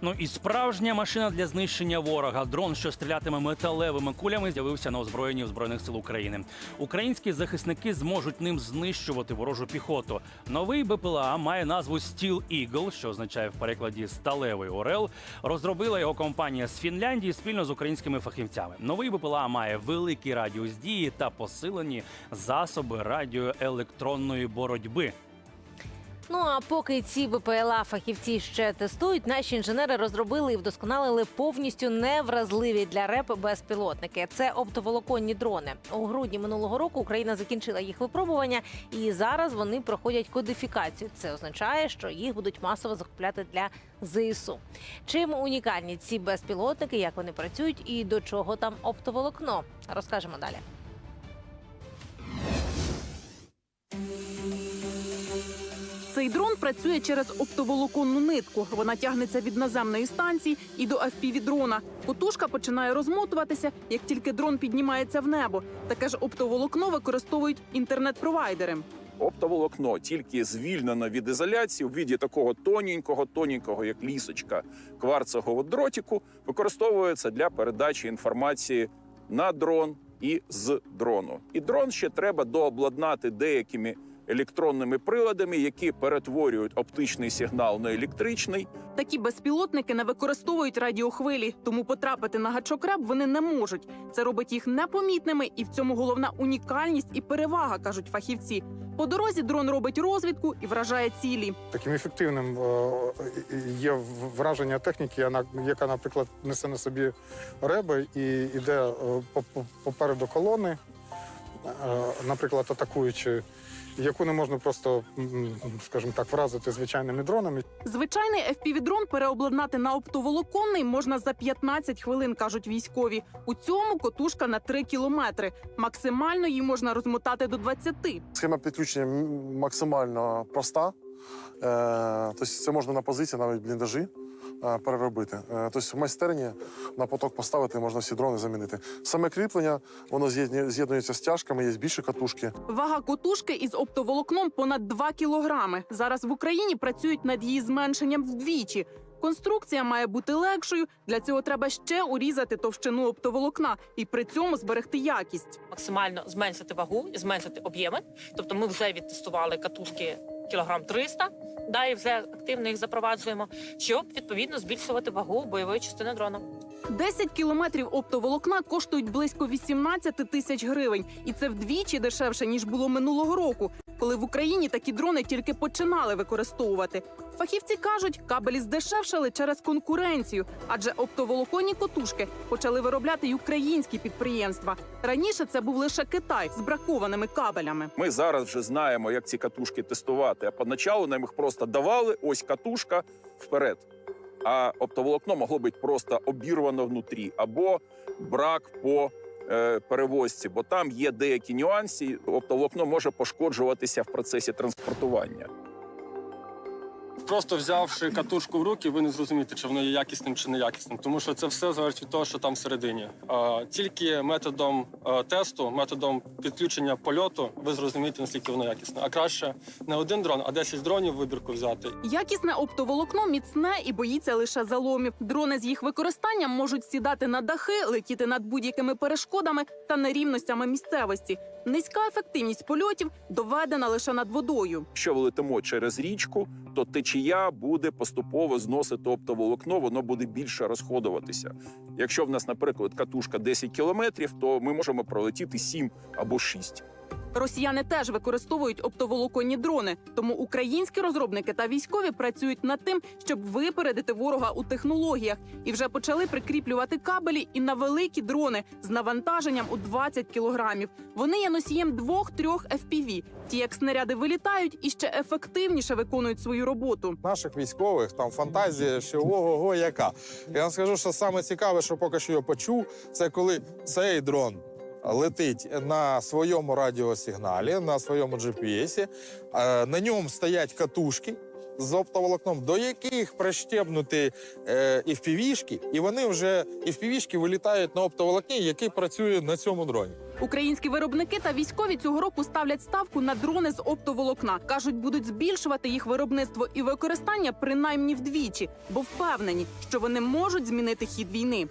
Ну і справжня машина для знищення ворога. Дрон, що стрілятиме металевими кулями, з'явився на озброєнні в збройних сил України. Українські захисники зможуть ним знищувати ворожу піхоту. Новий БПЛА має назву Steel Eagle, що означає в перекладі сталевий орел. Розробила його компанія з Фінляндії спільно з українськими фахівцями. Новий БПЛА має великий радіус дії та посилені засоби радіоелектронної боротьби. Ну а поки ці БПЛА фахівці ще тестують, наші інженери розробили і вдосконалили повністю невразливі для РЕП безпілотники. Це оптоволоконні дрони. У грудні минулого року Україна закінчила їх випробування, і зараз вони проходять кодифікацію. Це означає, що їх будуть масово закупляти для ЗСУ. Чим унікальні ці безпілотники, як вони працюють і до чого там оптоволокно, розкажемо далі. Цей дрон працює через оптоволоконну нитку. Вона тягнеться від наземної станції і до FPV-дрона. Котушка починає розмотуватися, як тільки дрон піднімається в небо. Таке ж оптоволокно використовують інтернет-провайдери. Оптоволокно тільки звільнено від ізоляції у віді такого тоненького, тоненького, як лісочка кварцевого дротику, використовується для передачі інформації на дрон і з дрону. І дрон ще треба дообладнати деякими електронними приладами, які перетворюють оптичний сигнал на електричний. Такі безпілотники не використовують радіохвилі, тому потрапити на гачок РЕП вони не можуть. Це робить їх непомітними, і в цьому головна унікальність і перевага, кажуть фахівці. По дорозі дрон робить розвідку і вражає цілі. Таким ефективним е, є враження техніки, яка, наприклад, несе на собі реби і йде е, по- по- попереду колони, е, наприклад, атакуючи, яку не можна просто, скажімо так, вразити звичайними дронами. Звичайний FPV-дрон переобладнати на оптоволоконний можна за 15 хвилин, кажуть військові. У цьому котушка на 3 кілометри. Максимально її можна розмотати до 20. Схема підключення максимально проста. Е, Тобто це можна на позиції, навіть бліндажі е, переробити. Е, Тобто в майстерні на поток поставити можна всі дрони замінити. Саме кріплення воно з'єднує- з'єднується з тяжками, є більші катушки. Вага котушки із оптоволокном понад 2 кілограми. Зараз в Україні працюють над її зменшенням вдвічі. Конструкція має бути легшою. Для цього треба ще урізати товщину оптоволокна і при цьому зберегти якість. максимально зменшити вагу і зменшити об'єми. Тобто ми вже відтестували катушки кілограм 300, да, і вже активно їх запроваджуємо, щоб відповідно збільшувати вагу бойової частини дрона. 10 кілометрів оптоволокна коштують близько 18 тисяч гривень, і це вдвічі дешевше ніж було минулого року, коли в Україні такі дрони тільки починали використовувати. Фахівці кажуть, кабелі здешевшали через конкуренцію, адже оптоволоконні котушки почали виробляти й українські підприємства. Раніше це був лише Китай з бракованими кабелями. Ми зараз вже знаємо, як ці катушки тестувати. А поначалу нам їх просто давали. Ось катушка вперед. А оптоволокно могло бути просто обірвано внутрі, або брак по е, перевозці, бо там є деякі нюанси. Оптоволокно може пошкоджуватися в процесі транспортування. Просто взявши катушку в руки, ви не зрозумієте, чи воно є якісним чи неякісним, тому що це все залежить від того, що там всередині. Тільки методом тесту, методом підключення польоту, ви зрозумієте, наскільки воно якісне. А краще не один дрон, а 10 дронів вибірку взяти. Якісне оптоволокно міцне і боїться лише заломів. Дрони з їх використанням можуть сідати на дахи, летіти над будь-якими перешкодами та нерівностями місцевості. Низька ефективність польотів доведена лише над водою. Якщо ви летимо через річку, то течія буде поступово зносити оптоволокно, воно буде більше розходуватися. Якщо в нас, наприклад, катушка 10 кілометрів, то ми можемо пролетіти 7 або 6. Росіяни теж використовують оптоволоконні дрони, тому українські розробники та військові працюють над тим, щоб випередити ворога у технологіях, і вже почали прикріплювати кабелі і на великі дрони з навантаженням у 20 кілограмів. Вони є носієм двох-трьох FPV. Ті, як снаряди вилітають, і ще ефективніше виконують свою роботу. наших військових там фантазія, що ого-го, яка. Я вам скажу, що саме цікаве, що поки що я почув, це коли цей дрон. Летить на своєму радіосигналі, на своєму GPS, е, на ньому стоять катушки, з оптоволокном, до яких прищепнути е, впівішки, і вони вже впівішки вилітають на оптоволокні, який працює на цьому дроні. Українські виробники та військові цього року ставлять ставку на дрони з оптоволокна. кажуть, будуть збільшувати їх виробництво і використання принаймні вдвічі, бо впевнені, що вони можуть змінити хід війни.